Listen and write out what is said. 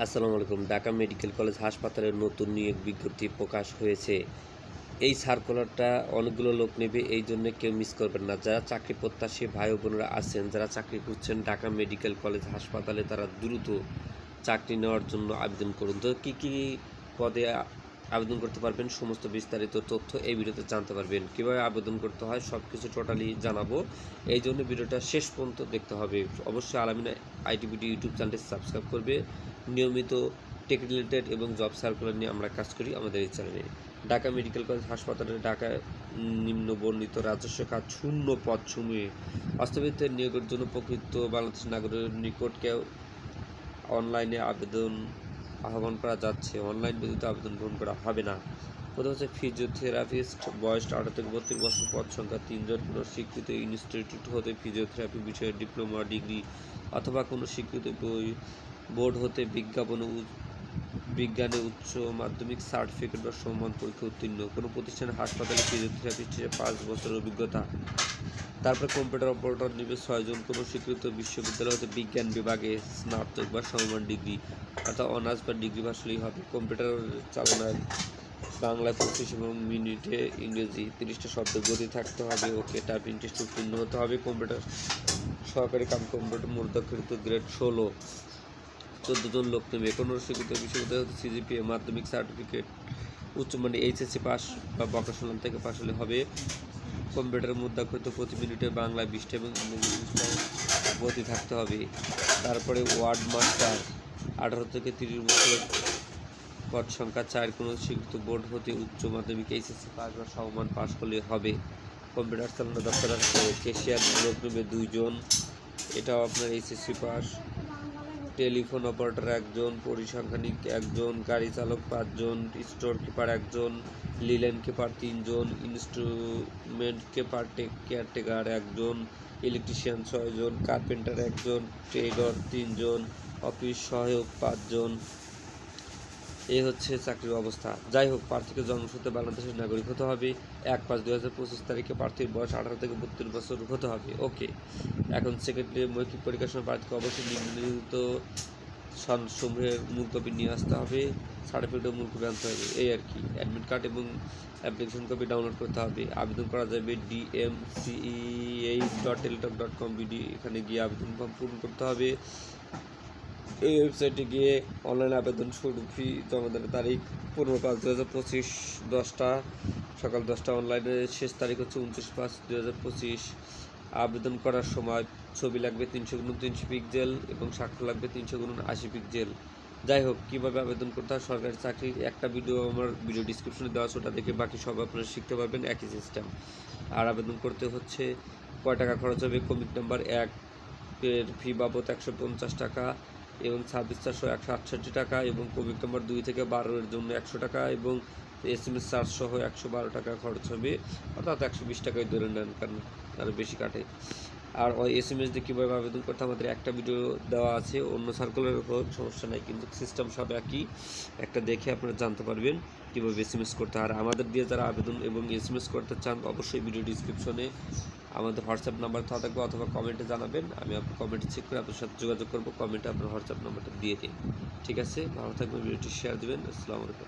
আসসালামু আলাইকুম। Dhaka medical college হাসপাতালের নতুন নিয়োগ বিজ্ঞপ্তি প্রকাশ হয়েছে। এই সার্কুলারটা অনেকগুলো লোক নেবে, এই জন্য কেউ মিস করবেন না। যারা চাকরি প্রত্যাশী ভাই বোনেরা আছেন, যারা চাকরি করছেন ঢাকা মেডিকেল কলেজ হাসপাতালে, তারা দ্রুত চাকরি নেওয়ার জন্য আবেদন করুন। তো কী কী পদে আবেদন করতে পারবেন, সমস্ত বিস্তারিত তথ্য এই ভিডিওতে জানতে পারবেন। কীভাবে আবেদন করতে হয় সব কিছু টোটালি জানাব। এই জন্য ভিডিওটা শেষ পর্যন্ত দেখতে হবে। অবশ্যই আলামিনা আইটিভিটি ইউটিউব চ্যানেলটি সাবস্ক্রাইব করবে। নিয়মিত টেক রিলেটেড এবং জব সার্কুলার নিয়ে আমরা কাজ করি আমাদের এই চ্যানেলে ঢাকা মেডিকেল কলেজ হাসপাতালে ঢাকা নিম্ন বর্ণিত রাজস্ব কাজ শূন্য পদ সমূহে বাস্তবিত নিয়োগের জন্য প্রকৃত বাংলাদেশ নাগরিকের নিকট কেউ অনলাইনে আবেদন আহ্বান করা যাচ্ছে। অনলাইন ভিত্তিতে আবেদন গ্রহণ করা হবে না। প্রথম হচ্ছে ফিজিওথেরাপিস্ট, বয়স আঠারো থেকে বত্রিশ বছর, পদ সংখ্যা তিনজন। কোনো স্বীকৃত ইনস্টিটিউট হতে ফিজিওথেরাপি বিষয়ে ডিপ্লোমা, ডিগ্রি অথবা কোনো স্বীকৃত বই বোর্ড হতে বিজ্ঞাপন বিজ্ঞানে উচ্চ মাধ্যমিক সার্টিফিকেট বা সম্মান পরীক্ষা উত্তীর্ণ। কোনো প্রতিষ্ঠানে হাসপাতালে ফিজিওথেরাপিস্ট হিসেবে পাঁচ বছরের অভিজ্ঞতা। তারপর কম্পিউটার অপারেটর নেবে ছয়জন কোনো স্বীকৃত বিশ্ববিদ্যালয় হতে বিজ্ঞান বিভাগে স্নাতক বা সমমান ডিগ্রি, অর্থাৎ অনার্স বা ডিগ্রি ভাষলেই হবে। কম্পিউটার চালনায় বাংলায় পঁচিশ এবং মিনিটে ইংরেজি তিরিশটা শব্দ গতি থাকতে হবে। ওকে টাইপিং টেস্ট উত্তীর্ণ হতে হবে। কম্পিউটার সহকারী কাম কম্পিউটার মূর্ধাকৃত গ্রেড ষোলো। চোদ্দ জন লোক নেবে কোনো স্বীকৃত বিশ্ববিদ্যালয় হতে সিজিপিএ মাধ্যমিক সার্টিফিকেট উচ্চ মানে এইচএসসি পাস বা ভোকেশনাল থেকে পাস হলে হবে। কম্পিউটারের মুদ্রাকৃত প্রতি মিনিটে বাংলা বিশটা এবং ইংরেজি গতি থাকতে হবে। তারপরে ওয়ার্ড মাস্টার, আঠারো থেকে তিরিশ বছর পদ সংখ্যা চার, কোনো স্বীকৃত বোর্ড হতে উচ্চ মাধ্যমিক এইচএসসি পাস বা সমমান পাস হলে হবে। কম্পিউটার চালানো দপ্তর কেশিয়ার লোক নেবে দুইজন, এটাও আপনার এইচএসসি পাস টেলিফোন অপারেটর একজন, পরিসংখ্যানিক একজন, গাড়ি চালক পাঁচজন, স্টোর কিপার একজন, লিলেন কিপার তিনজন, ইনস্ট্রুমেন্ট কিপার কেয়ারটেকার একজন, ইলেকট্রিশিয়ান ছয়জন, কার্পেন্টার একজন, ট্রেডর তিনজন, অফিস সহায়ক পাঁচজন এই হচ্ছে চাকরির অবস্থা। যাই হোক, প্রার্থীকে জন্মসূত্রে বাংলাদেশের নাগরিক হতে হবে। এক পাঁচ দুই হাজার পঁচিশ তারিখে প্রার্থীর বয়স আঠারো থেকে বত্রিশ বছর হতে হবে। ওকে এখন সেকেন্ডারি মৌখিক পরীক্ষার সময় প্রার্থীকে অবশ্যই নিম্নলিখিত সমূহের মূল কপি নিয়ে আসতে হবে। সার্টিফিকেটের মূল কপি আনতে হবে। এই আর কি। অ্যাডমিট কার্ড এবং অ্যাপ্লিকেশন কপি ডাউনলোড করতে হবে। আবেদন করা যাবে D M C E H dot Teletalk dot com B D এখানে গিয়ে আবেদন ফর্ম পূরণ করতে হবে। এই ওয়েবসাইটে গিয়ে অনলাইন আবেদন শুরু ফি জমা দেওয়ার তারিখ পনেরো পাঁচ দু হাজার পঁচিশ, দশটা, সকাল দশটা অনলাইনে শেষ তারিখ হচ্ছে উনত্রিশ পাঁচ দু হাজার পঁচিশ। আবেদন করার সময় ছবি লাগবে তিনশো গুণ তিনশো পিক্সেল এবং স্বাক্ষর লাগবে তিনশো গুণ আশি পিক্সেল যাই হোক, কীভাবে আবেদন করতে হয়? সরকারি চাকরির একটা ভিডিও আমার ভিডিও ডিসক্রিপশনে দেওয়া আছে, ওটা দেখে বাকি সব আপনারা শিখতে পারবেন, একই সিস্টেম আর আবেদন করতে হচ্ছে কয় টাকা খরচ হবে? কমিক নাম্বার এক, এর ফি বাবদ একশো পঞ্চাশ টাকা। এবং ছাব্বিশ চারশো একশো আটষট্টি টাকা এবং কমিক নাম্বার দুই থেকে বারোর জন্য একশো টাকা এবং এস এম এস চার্জ সহ একশো বারো টাকা খরচ হবে। অর্থাৎ একশো বিশ টাকায় ধরে নেন, কারণ আরও বেশি কাটে। আর ওই এস এম এস দিয়ে কীভাবে আবেদন করতে আমাদের একটা ভিডিও দেওয়া আছে, অন্য সার্কুলার হোক সমস্যা নাই, কিন্তু সিস্টেম সব একই। একটা দেখে আপনারা জানতে পারবেন কীভাবে এস এম এস করতে আর আমাদের দিয়ে যারা আবেদন এবং এস এম এস করতে চান, অবশ্যই ভিডিও ডিসক্রিপশনে আমাদের হোয়াটসঅ্যাপ নাম্বার তো থাকবে, অথবা কমেন্টে জানাবেন। আমি আপনার কমেন্টে চেক করে আপনার সাথে যোগাযোগ করব, কমেন্টে আপনার হোয়াটসঅ্যাপ নাম্বারটা দিয়ে দিন। ঠিক আছে? ভালো থাকবেন, ভিডিওটি শেয়ার দেবেন। আসসালামু আলাইকুম।